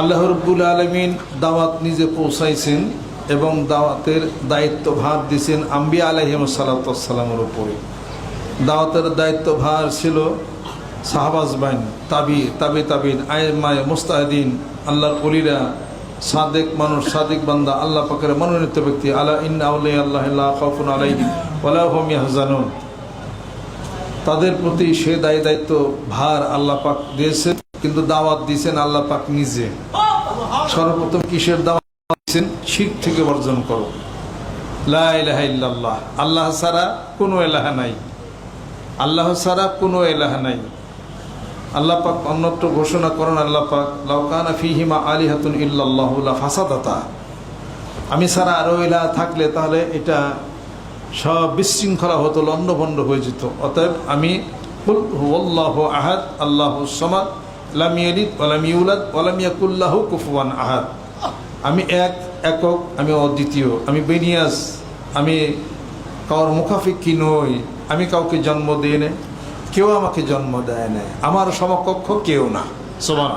আল্লাহ রব্বুল আলমিন দাওয়াত নিজে পৌঁছাইছেন এবং দাওয়াতের দায়িত্বভার দিয়েছেন আম্বিয়া আলহিম সালাতামের উপরে। দাওয়াতের দায়িত্বভার ছিল সাহাবাজ বাইন তাবি তাবি তাবিন আয়মায় মুস্তাহিদিন, আল্লাহর অলিরা সাদেক মানুষ, সাদেক বান্দা, আল্লাহ পাকের মনোনীত ব্যক্তি আল্লাহ ইন্না আল্লাহ খফুন আলাই ওয়ালাহ হোম ইয়াহজানুন। তাদের প্রতি সে দায়ী দায়িত্ব ভার আল্লাহ পাক দিয়েছেন। কিন্তু দাওয়াত দিয়েছেন আল্লাহ পাক নিজে। সর্বপ্রথম কিসের দাওয়াত দিয়েছেন শিখ থেকে বর্জন করো। লা ইলাহা ইল্লাল্লাহ। আল্লাহ ছাড়া কোনো এলাহা নাই। আল্লাহ ছাড়া কোনো এলাহা নাই। আল্লাহ পাক অন্যত্র ঘোষণা করেন আল্লাহ পাক লাউকানা ফিহিমা আলিহাতুন ইল্লাল্লাহু লা ফাসাদাতা। আমি ছাড়া আরও এলাহা থাকলে তাহলে এটা সব বিশৃঙ্খলা হতো, লণ্ডভণ্ড হয়ে যেত। অতএব আমি হুয়াল্লাহু আহাদ, আল্লাহ সামাদ। লাম ইয়ালিদ ওয়া লাম ইউলাদ ওয়া লাম ইয়াকুল্লাহু কুফুয়ান আহাদ। আমি এক একক আমি অদ্বিতীয় আমি বেনিয়াস আমি কারোর মুখাফিক্ষি নই আমি কাউকে জন্ম দিই না কেউ আমাকে জন্ম দেয় না আমার সমকক্ষ কেউ না। সমান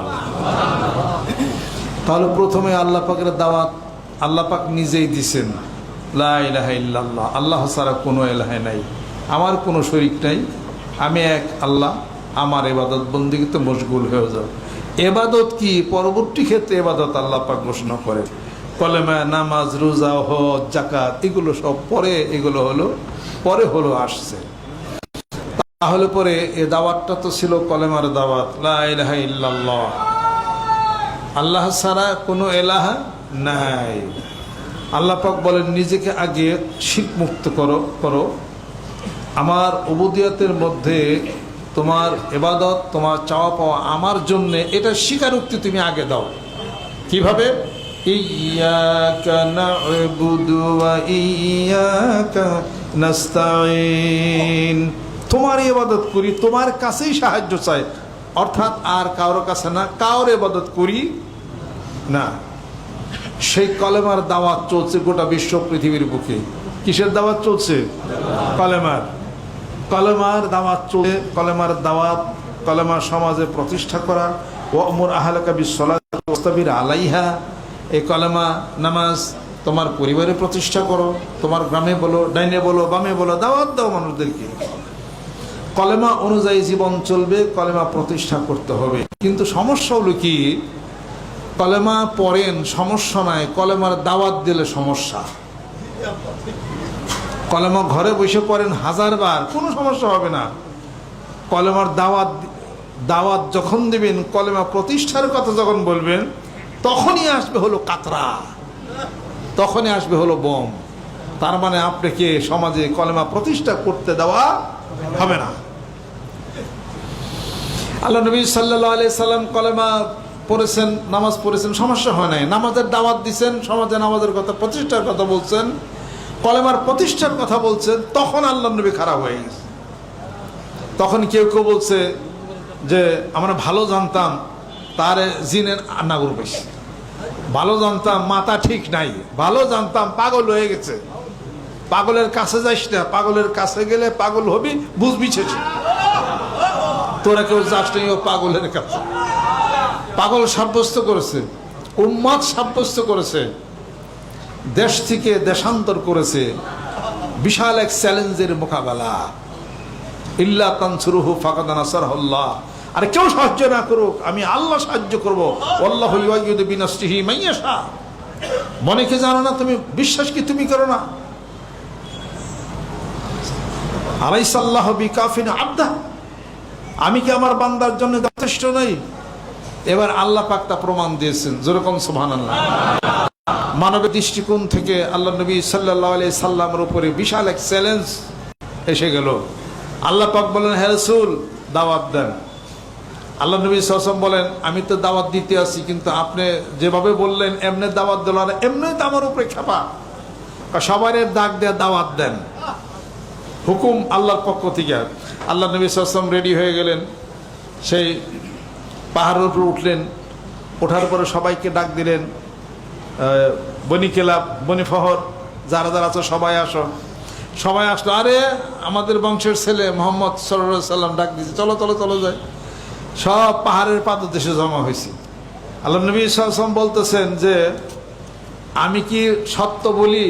তাহলে প্রথমে আল্লাহ পাকের দাওয়াত আল্লাহ পাক নিজেই দিছেন। লা ইলাহা ইল্লাল্লাহ আল্লাহ ছাড়া কোনো এলাহে নাই আমার কোনো শরিক নাই আমি এক আল্লাহ। আমার এবাদত বন্দিগিতে মশগুল হয়ে যাও। এবাদত কি? পরবর্তী ক্ষেত্রে এবাদত আল্লাহ পাক ঘোষণা করে কলেমা, নামাজ, রোজা, হজ জাকাত এগুলো সব পরে, এগুলো হলো, পরে হলো আসছে। তাহলে পরে এ দাওয়াতটা তো ছিল কলেমার দাওয়াত। আল্লাহ ছাড়া কোনো এলাহা নাই। আল্লাহ পাক বলেন, নিজেকে আগে শিখ মুক্ত করো করো। আমার অবুদিয়াতের মধ্যে তোমার এবাদত তোমার চাওয়া পাওয়া আমার জন্য, এটা স্বীকারোক্তি তুমি আগে দাও। কীভাবে? তোমার ইবাদত করি, তোমার কাছেই সাহায্য চাই। অর্থাৎ আর কারোর কাছে না কারোর ইবাদত করি না। সেই কলেমার দাওয়াত চলছে গোটা বিশ্ব পৃথিবীর বুকে। কিসের দাওয়াত চলছে? কলেমার। কলেমার দাওয়াত চলছে কলেমার দাওয়াত কলেমার সমাজে প্রতিষ্ঠা করা। ও অমর আহলাকা বিশ্বলাবির আলাইহা। এই কলেমা নামাজ তোমার পরিবারে প্রতিষ্ঠা করো, তোমার গ্রামে বলো, ডাইনে বলো, বামে বলো, দাওয়াত দাও মানুষদেরকে। কলেমা অনুযায়ী জীবন চলবে, কলেমা প্রতিষ্ঠা করতে হবে। কিন্তু সমস্যা হলো কি? কলেমা পড়েন, সমস্যা নাই। কলেমার দাওয়াত দিলে সমস্যা। কলেমা ঘরে বসে পড়েন হাজার বার কোনো সমস্যা হবে না। কলেমার দাওয়াত দাওয়াত যখন দিবেন, কলেমা প্রতিষ্ঠার কথা যখন বলবেন, তখনই আসবে হলো কাতরা, তখনই আসবে হলো বম। তার মানে আপনাকে সমাজে কলেমা প্রতিষ্ঠা করতে দেওয়া হবে না। আল্লাহ নবী সাল্লাহ আলি সাল্লাম কলেমা পড়েছেন, নামাজ পড়েছেন, সমস্যা হয় নাই। নামাজের দাওয়াত দিচ্ছেন সমাজে নামাজের কথা, প্রতিষ্ঠার কথা বলছেন, কলেমার প্রতিষ্ঠার কথা বলছেন, তখন আল্লাহ নবী খারাপ হয়ে গেছে। তখন কেউ কেউ বলছে যে, আমরা ভালো জানতাম, তার জিনের নাগর বেশি। ভালো জানতাম, মাথা ঠিক নাই। ভালো জানতাম, পাগল হয়ে গেছে। পাগলের কাছে যাইস না, পাগলের কাছে গেলে পাগল হবি, বুঝবি ছেছে তোরা কেউ যাস ও পাগলের কাছে। পাগল সাব্যস্ত করেছে, উম্মাদ সাব্যস্ত করেছে, দেশ থেকে দেশান্তর করেছে, বিশাল এক চ্যালেঞ্জের মোকাবেলা। ইল্লা কানসুরুহু ফাকাদানা সারহুল্লাহ আর কেউ সাহায্য না করুক, আমি আল্লাহ সাহায্য করব। আল্লাহ বিনাসরিহি মাইয়াশা মনে কি জানো না তুমি? বিশ্বাস কি তুমি করো না? আলাইসাল্লাহ বিকাফিন আবদা। আমি কি আমার বান্দার জন্য যথেষ্ট নই? এবার আল্লাহ পাক তা প্রমাণ দিয়েছেন। যেরকম সোহান আল্লাহ মানবের দৃষ্টিকোণ থেকে আল্লাহ নবী সাল্লাহ আলি সাল্লামের উপরে বিশাল এক চ্যালেঞ্জ এসে গেল। আল্লাহ পাক বলেন হ্যারসুল দাওয়াত দেন। আল্লাহ নবী সাসম বলেন, আমি তো দাওয়াত দিতে আসি কিন্তু আপনি যেভাবে বললেন, এমনি দাওয়াত দিল আর এমনি তো আমার উপরে খেপা সবার দাগ দেয়া দাওয়াত দেন। হুকুম আল্লাহর পক্ষ থেকে। আল্লাহ নবী সাসম রেডি হয়ে গেলেন। সেই পাহাড়ের উপর উঠলেন, ওঠার পরে সবাইকে ডাক দিলেন বনি কেলাব, বনি ফহর, যারা যারা আছে সবাই আসো। সবাই আসলো, আরে, আমাদের বংশের ছেলে মোহাম্মদ সাল্লাম ডাক দিয়েছে, চলো চলো চলো যায় সব পাহাড়ের পাদদেশে জমা হয়েছে। আল্লাহ নবী সাল্লাম বলতেছেন যে, আমি কি সত্য বলি?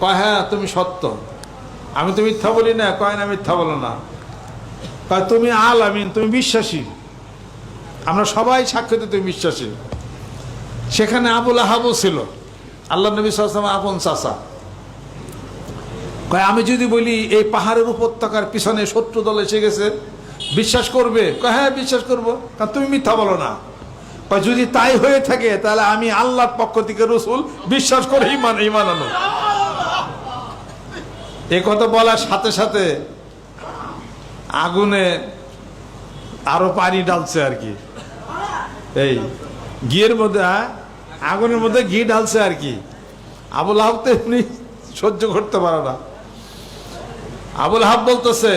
কয় হ্যাঁ তুমি সত্য। আমি তো মিথ্যা বলি না, কয় না মিথ্যা বলো না। কয়, তুমি আল আমিন তুমি বিশ্বাসী। আমরা সবাই সাক্ষ্যতে তুমি বিশ্বাসী। সেখানে আবুল আহাবও ছিল। আল্লাহ নবী সাল্লাম আপন চাষা কয়, আমি যদি বলি এই পাহাড়ের উপত্যকার পিছনে শত্রু দল এসে গেছে, বিশ্বাস করবে? কয় হ্যাঁ বিশ্বাস করব। কারণ তুমি মিথ্যা বলো না। কয়, যদি তাই হয়ে থাকে, তাহলে আমি আল্লাহর পক্ষ থেকে রসুল বিশ্বাস করে ইমান এ কথা বলার সাথে সাথে আগুনে আরও পানি ডালছে আর কি। এই, ঘিয়ের মধ্যে হ্যাঁ? আগুনের মধ্যে ঘি ঢালছে আর কি। আবুল আহাব তো এমনি সহ্য করতে পারে না। আবুল আহাব বলতেছে,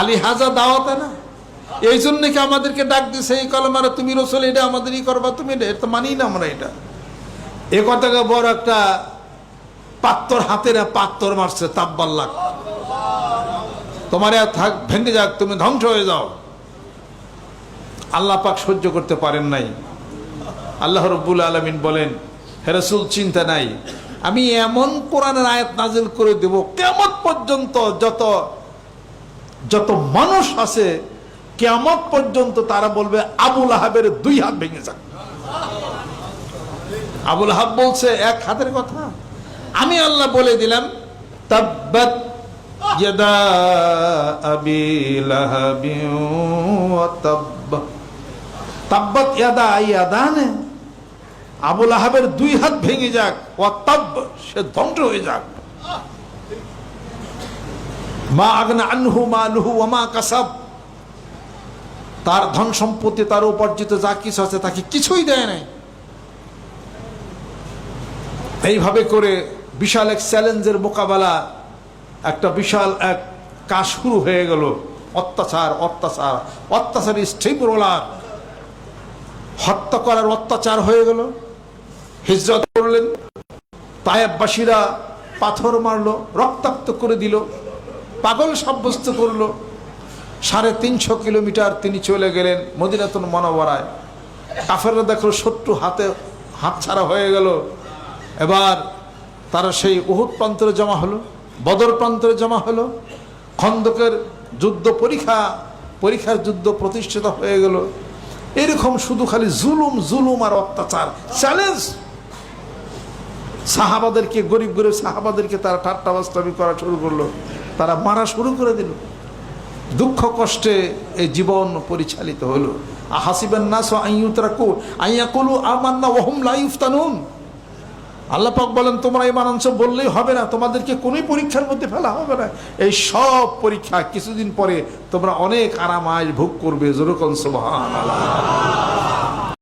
আলী হাজা দাওয়াতে না এই জন্য কি আমাদেরকে ডাক দিছে এই কলমারে তুমি রসুল, এটা আমাদেরই করবা, তুমি এটা এটা মানি না আমরা এটা। এ কথাকে বড় একটা পাত্তর হাতের পাত্তর মারছে তাব্বাল্লাক তোমার থাক, ভেঙে যাক, তুমি ধ্বংস হয়ে যাও। আল্লাহ পাক সহ্য করতে পারেন নাই। আল্লাহ রব্বুল আলমিন বলেন হেরসুল চিন্তা নাই। আমি এমন কোরআনের আয়াত নাজিল করে দেব কেমন পর্যন্ত যত যত মানুষ আছে কেমন পর্যন্ত তারা বলবে, আবুল আহাবের দুই হাত ভেঙে যাক। আবুল আহাব বলছে, এক হাতের কথা। আমি আল্লাহ বলে দিলাম, তাব্বাত ইয়াদা আবি তাব্বাত ইয়াদা ইয়াদানে আবুল আহাবের দুই হাত ভেঙে যাক ও তাব সে ধ্বংস হয়ে যাক। মা আগনা আনহু, মা ও মা কাসাব। তার ধন সম্পত্তি তার উপার্জিত যা কিছু আছে তাকে কিছুই দেয় নাই। এইভাবে করে বিশাল এক চ্যালেঞ্জের মোকাবেলা, একটা বিশাল এক কাজ শুরু হয়ে গেল। অত্যাচার অত্যাচার অত্যাচার স্টিমরোলার হত্যা করার অত্যাচার হয়ে গেল। হিজরত করলেন। তায়েববাসীরা পাথর মারলো, রক্তাক্ত করে দিল, পাগল সাব্যস্ত করল। সাড়ে তিনশো কিলোমিটার তিনি চলে গেলেন মদিনাতুন মনোবরায় কাফেররা দেখল শত্রু হাতে হাত ছাড়া হয়ে গেল। এবার তারা সেই উহুদ প্রান্তরে জমা হলো, বদর প্রান্তরে জমা হলো। খন্দকের যুদ্ধ পরীক্ষা, পরীক্ষার যুদ্ধ প্রতিষ্ঠিত হয়ে গেল। এরকম শুধু খালি জুলুম জুলুম আর অত্যাচার। চ্যালেঞ্জ সাহাবাদেরকে, গরিব গরিব সাহাবাদেরকে তারা ঠাট্টা বাস্তাবি করা শুরু করল। তারা মারা শুরু করে দিল। দুঃখ কষ্টে এই জীবন পরিচালিত হলো। হাসিবেন নাস কলু আমার না ওহম লাইফতানুন আল্লাহ পাক বলেন, তোমরা এই মানাংশ বললেই হবে না। তোমাদেরকে কোনো পরীক্ষার মধ্যে ফেলা হবে না। এই সব পরীক্ষা কিছুদিন পরে তোমরা অনেক আরামায় ভোগ করবে। জোরকন সুবহান